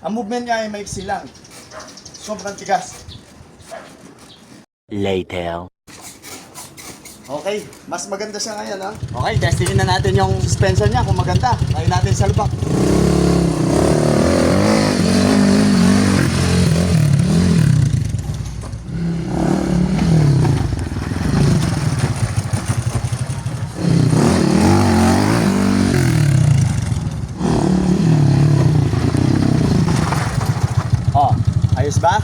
Ang movement niya ay maiksi lang. Sobrang tigas. Later. Okay, mas maganda siya ngayon ha. Okay, testingin na natin yung suspension niya kung maganda. Try natin sa lubak. Oh, ayos ba?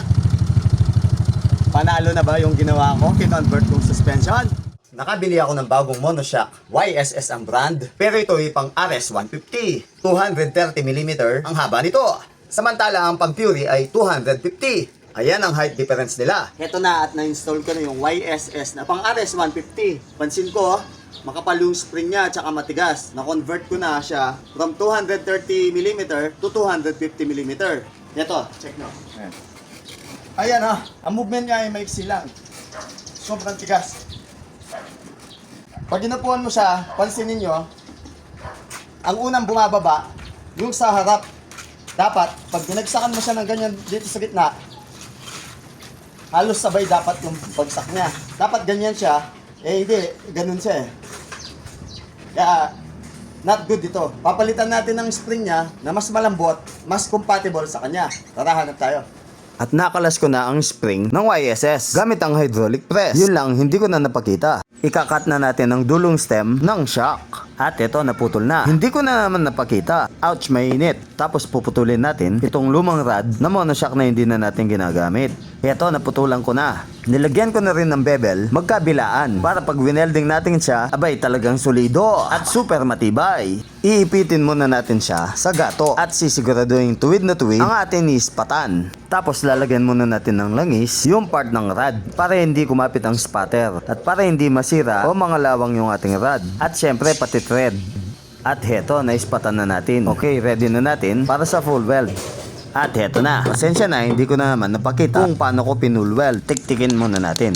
Panalo na ba yung ginawa ko? Kinonvert kong suspension? Nakabili ako ng bagong monoshock. YSS ang brand. Pero ito ay pang RS150. 230mm ang haba nito. Samantala ang pang Fury ay 250. Ayan ang height difference nila. Ito na at na-install ko na yung YSS na pang RS150. Pansin ko, makapal yung spring niya at matigas. Na-convert ko na siya from 230mm to 250mm. Ito, check nyo. Ayan. Ayan ha, ang movement niya ay maiksi lang. Sobrang tigas. Pag inupuan mo siya, pansinin nyo, ang unang bumababa, yung sa harap, dapat, pag dinagsakan mo siya ng ganyan dito sa gitna, halos sabay dapat yung bagsak niya. Dapat ganyan siya, eh hindi, ganun siya eh. Kaya, not good dito. Papalitan natin ng spring niya na mas malambot, mas compatible sa kanya. Tara, hanap tayo. At nakalas ko na ang spring ng YSS gamit ang hydraulic press. Yun lang, hindi ko na napakita. Ikakat na natin ang dulong stem ng shock. At ito, naputol na. Hindi ko na naman napakita. Ouch, mainit. Tapos puputulin natin itong lumang rod na monoshock na hindi na natin ginagamit. Ito, naputulan ko na. Nilagyan ko na rin ng bevel magkabilaan para pag winelding natin siya, abay talagang solido at super matibay. Iipitin muna natin siya sa gato at sisiguraduhin tuwid na tuwid ang ating ispatan. Tapos lalagyan muna natin ng langis yung part ng rod para hindi kumapit ang spatter at para hindi masira o mga lawang yung ating rod. At syempre pati thread. At heto, naispatan na natin. Okay, ready na natin para sa full weld. At heto na. Pasensya na, hindi ko na naman napakita kung paano ko pinull weld. Tiktikin muna natin.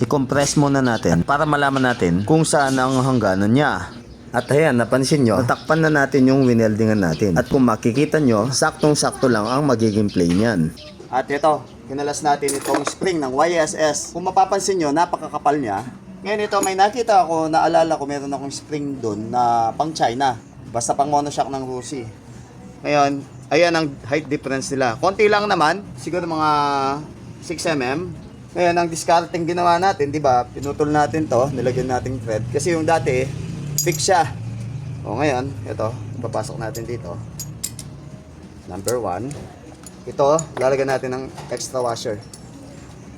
I-compress muna natin para malaman natin kung saan ang hangganan niya. At ayan, napansin nyo, natakpan na natin yung wineldingan natin. At kung makikita nyo, saktong-sakto lang ang magiging play niyan. At ito, kinalas natin itong spring ng YSS. Kung mapapansin nyo, napakakapal niya. Ngayon ito, may nakita ako, naalala ko, meron akong spring doon na pang China. Basta pang monoshock ng Rusi. Ngayon, ayan ang height difference nila. Konti lang naman, siguro mga 6mm. Ngayon, ang discarding ginawa natin, di ba? Pinutol natin to, nilagyan natin thread. Kasi yung dati, fix siya. O ngayon, ito, ipapasok natin dito. Number one. Ito, lalagyan natin ng extra washer.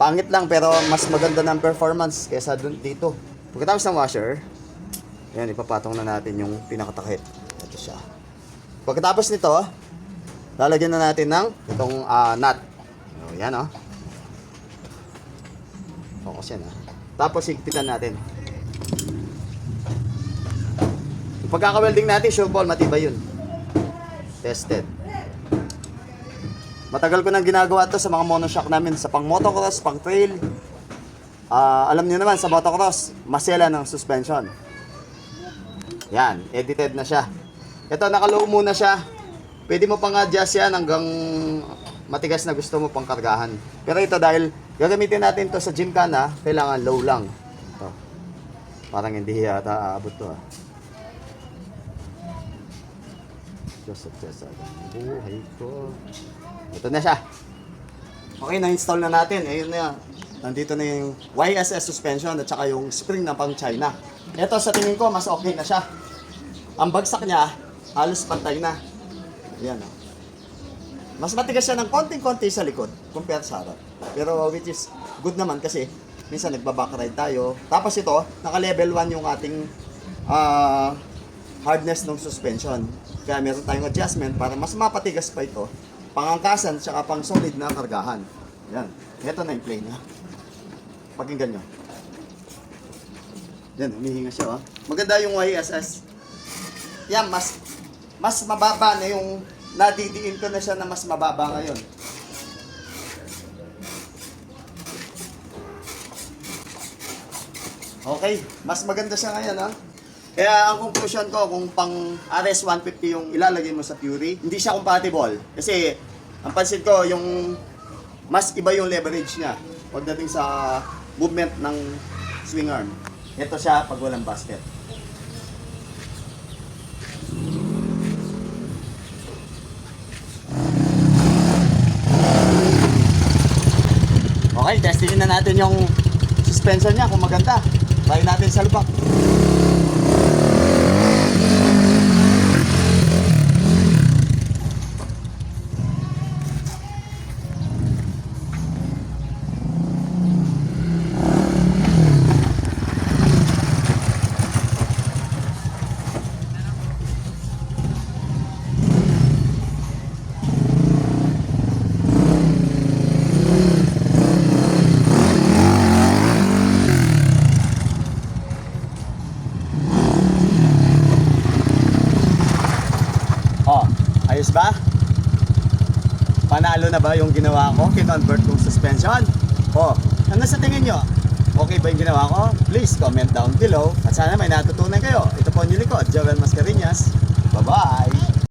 Pangit lang pero mas maganda ng performance kaysa dun dito. Pagkatapos ng washer, yan, ipapatong na natin yung pinakatakip. Ito siya. Pagkatapos nito, lalagyan na natin ng itong ah, nut. O, yan o. Focus yan ah. Tapos higpitan natin. Yung pagkaka-welding natin, sure ball, matibay yun. Tested. Matagal ko nang ginagawa to sa mga monoshock namin, sa pang motocross, pang trail. Ah, alam niyo naman, sa motocross, masela ng suspension. Yan, edited na siya. Ito, nakalow muna siya. Pwede mo pang adjust yan hanggang matigas na gusto mo pang kargahan. Pero ito dahil gagamitin natin to sa gymkhana, kailangan low lang. Ito. Parang hindi yata aabot to ah. Diyos at Diyos at buhay ko. Ito na siya. Okay, na-install na natin. Ayun na. Nandito na yung YSS suspension at saka yung spring na pang China. Ito sa tingin ko, mas okay na siya. Ang bagsak niya, halos pantay na. Ayan o. Mas matigas siya ng konting-konti sa likod compare sa harap. Pero which is good naman kasi minsan nagbaback ride tayo. Tapos ito, naka-level 1 yung ating ah, hardness ng suspension. Kaya meron tayong adjustment para mas mapatigas pa ito. Pangangkasan at pang solid na kargahan. Yan. Ito na yung play niya. Pakinggan nyo. Yan, humihinga siya. Oh. Maganda yung YSS. Yan, mas mas mababa na yung nadidiin ko na siya na mas mababa ngayon. Okay, mas maganda siya ngayon ha. Kaya ang conclusion ko, kung pang RS150 yung ilalagay mo sa Fury, hindi siya compatible. Kasi, ang pansin ko, yung mas iba yung leverage niya pagdating sa movement ng swing arm. Ito siya pag walang basket. Okay, testingin na natin yung suspension niya kung maganda. Try natin sa lubak. Oh, ayos ba? Panalo na ba yung ginawa ko? Kinonvert kong suspension? Oh, hanggang sa tingin nyo, okay ba yung ginawa ko? Please comment down below. At sana may natutunan kayo. Ito po ang likod, Joel Mascarinas. Bye-bye!